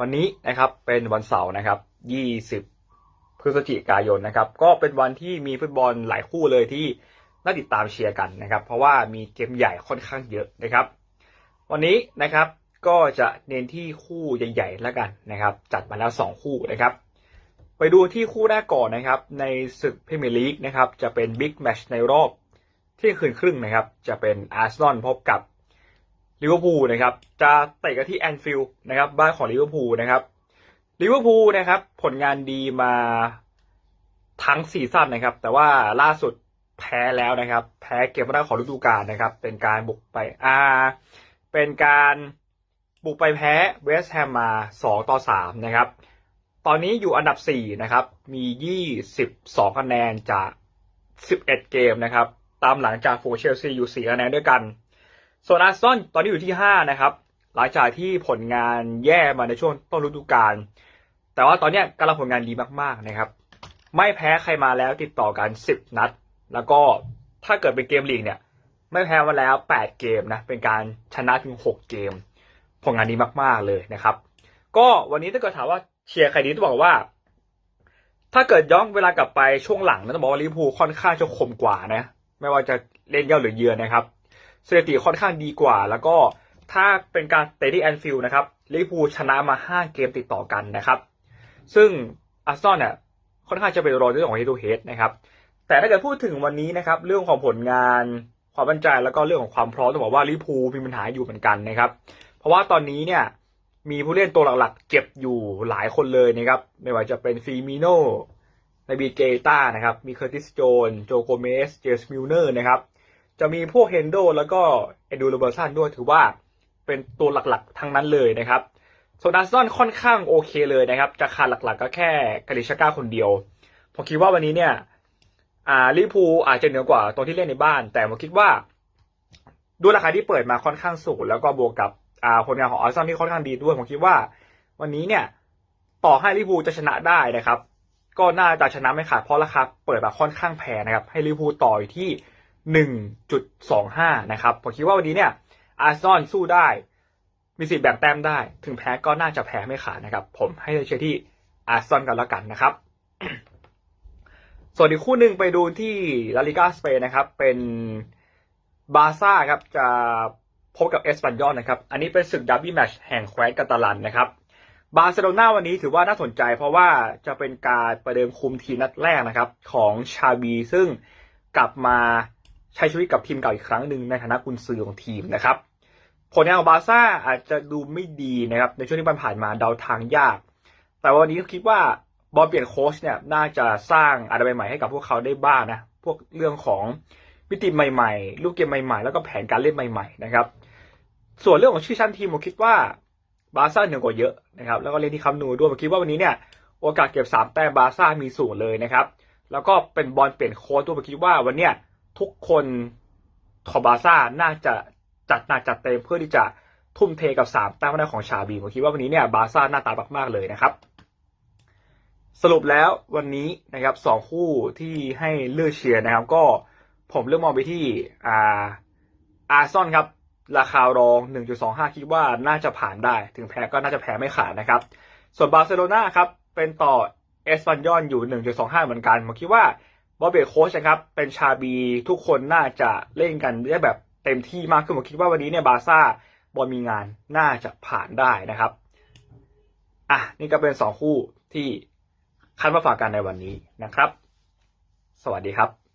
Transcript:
วันนี้นะครับเป็นวันเสาร์นะครับ 20 พฤศจิกายนนะครับ ก็เป็นวันที่มีฟุตบอลหลายคู่เลยที่น่าติดตามเชียร์กันนะครับ เพราะว่ามีเกมใหญ่ค่อนข้างเยอะนะครับ วันนี้นะครับก็จะเน้นที่คู่ใหญ่ๆแล้วกันนะครับ จัดมาแล้ว 2 คู่นะครับ ไปดูที่คู่แรกก่อนนะครับ ในศึกพรีเมียร์ลีกนะครับ จะเป็นบิ๊กแมชในรอบที่คืนครึ่งนะครับ จะเป็นอาร์เซนอลพบกับ ลิเวอร์พูลนะครับจะเตะกันที่แอนฟิลด์นะครับบ้านของลิเวอร์พูลนะครับลิเวอร์พูลนะครับผลงานดีมาทั้งซีซั่นนะครับ แต่ว่าล่าสุดแพ้แล้วนะครับ แพ้เกมแรกของฤดูกาลนะครับ เป็นการบุกไปอาเป็นการบุกไปแพ้เวสต์แฮมมา 2 ต่อ 3 นะครับ ตอนนี้อยู่อันดับ 4 นะครับ มี 22 คะแนนจาก 11 เกมนะครับ ตามหลังจากโฟเชลซีอยู่ 4 คะแนนด้วยกัน ส่วนอาร์เซนอลตอนนี้อยู่ที่ 5 นะครับ หลังจากที่ผลงานแย่มาในช่วงต้นฤดูกาลแต่ว่าตอนนี้กำลังผลงานดีมากๆนะครับ ไม่แพ้ใครมาแล้วติดต่อกัน 10 นัด แล้วก็ถ้าเกิดเป็นเกมลีกเนี่ย ไม่แพ้มาแล้ว 8 เกมนะ เป็นการชนะถึง 6 เกม ผลงานดีมากๆเลยนะครับ ก็วันนี้ถ้าเกิดถามว่าเชียร์ใครดีต้องบอกว่า ถ้าเกิดย้อนเวลากลับไปช่วงหลังนะต้องบอกว่าลิเวอร์พูลค่อนข้างจะคมกว่านะ ไม่ว่าจะเล่นเย่าหรือเยือนนะครับ สถิติค่อนข้างดีกว่า แล้วก็ถ้าเป็นการเตะที่แอนฟิลด์นะครับลิเวอร์พูลชนะมา 5 เกมติดต่อกันนะครับ ซึ่งอาร์เซนอลเนี่ยค่อนข้างจะเป็นรองเรื่องของเฮด o ูเฮดนะครับ แต่ถ้าเกิดพูดถึงวันนี้นะครับ เรื่องของผลงานความมั่นใจแล้วก็เรื่องของความพร้อมต้องบอกว่าลิเวอร์พูลมีปัญหาอยู่เหมือนกันนะครับ เพราะว่าตอนนี้เนี่ยมีผู้เล่นตัวหลักๆ เจ็บอยู่หลายคนเลยนะครับ ไม่ว่าจะเป็นฟีมิโนในบีเกต้านะครับ มีเคอร์ติสโจน โจโกเมส เจสมิลเนอร์นะครับ จะมีพวกเฮนโดแล้วก็เอดูโรเบอร์สันด้วยถือว่าเป็นตัวหลักๆ ทั้งนั้นเลยนะครับโซนอาร์เซนอลค่อนข้างโอเคเลยนะครับ จะขาดหลักๆ ก็แค่กาลิชาก้าคนเดียว ผมคิดว่าวันนี้เนี่ย อ่าลิพูอาจจะเหนือกว่าตรงที่เล่นในบ้าน แต่ผมคิดว่าด้วยราคาที่เปิดมาค่อนข้างสูง แล้วก็บวกกับอ่าผลงานของอาร์เซนอลที่ค่อนข้างดีด้วย ผมคิดว่า วันนี้เนี่ย ต่อให้ลิพูจะชนะได้นะครับ ก็น่าจะชนะไม่ขาดเพราะราคาเปิดมาค่อนข้างแพงนะครับ ให้ลิพูต่ออยู่ที่ หนึ่งจุดสองห้านะครับ ผมคิดว่าวันนี้เนี่ยอาร์ซอลสู้ได้ มีสิทธิ์แบ่งแต้มได้ ถึงแพ้ก็น่าจะแพ้ไม่ขาดนะครับ ผมให้เชียร์ที่อาร์ซอลกันแล้วกันนะครับ ส่วนอีกคู่หนึ่งไปดูที่ลาลิกาสเปนนะครับ เป็นบาซ่าครับจะพบกับเอสปันยอลนะครับ อันนี้เป็นศึกดับบี้แมตช์แห่งแคว้นกาตาลันนะครับบาร์เซโลนาวันนี้ถือว่าน่าสนใจเพราะว่าจะเป็นการประเดิมคุมทีมนัดแรกนะครับ ของชาบีซึ่งกลับมา ใช้ชีวิตกับทีมเก่าอีกครั้งหนึ่งในฐานะกุนซือของทีมนะครับผลงานของบาร์ซ่าอาจจะดูไม่ดีนะครับในช่วงที่ผ่านมาเดาทางยาก แต่วันนี้คิดว่าบอลเปลี่ยนโค้ชเนี่ยน่าจะสร้างอะไรใหม่ๆให้กับพวกเขาได้บ้างนะพวกเรื่องของมิติใหม่ๆ ลูกเกมใหม่ๆ แล้วก็แผนการเล่นใหม่ๆนะครับส่วนเรื่องของชื่อชั้นทีมผมคิดว่าบาร์ซ่าเหนือกว่าเยอะนะครับแล้วก็เล่นที่คัมนูด้วยผมคิดว่าวันนี้เนี่ยโอกาสเก็บสามแต้มบาร์ซ่ามีสูงเลยนะครับแล้วก็เป็นบอลเปลี่ยนโค้ชด้วยผมคิดว่าวันเนี้ย ทุกคนขอบาร์ซ่าน่าจะจัดหนักจัดเต็มเพื่อที่จะทุ่มเทกับสามแต้มแรกของชาบีผมคิดว่าวันนี้เนี่ยบาร์ซ่าหน้าตามากๆเลยนะครับ สรุปแล้ววันนี้นะครับสองคู่ที่ให้เลือกเชียร์นะครับ ก็ผมเลือกมองไปที่อ่าอาร์ซอนครับราคารอง 1.25 คิดว่าน่าจะผ่านได้ ถึงแพ้ก็น่าจะแพ้ไม่ขาดนะครับ ส่วนบาร์เซโลนาครับเป็นต่อเอสปันยอนอยู่ 1.25 เหมือนกันผมคิดว่า บอเบโคชนะครับเป็นชาบีทุกคนน่าจะเล่นกันได้แบบเต็มที่มากขึ้นผมคิดว่าวันนี้เนี่ยบาร์ซ่าบอลมีงานน่าจะผ่านได้นะครับอะนี่ก็เป็นสองคู่ที่คัดมาฝากกันในวันนี้นะครับ สวัสดีครับ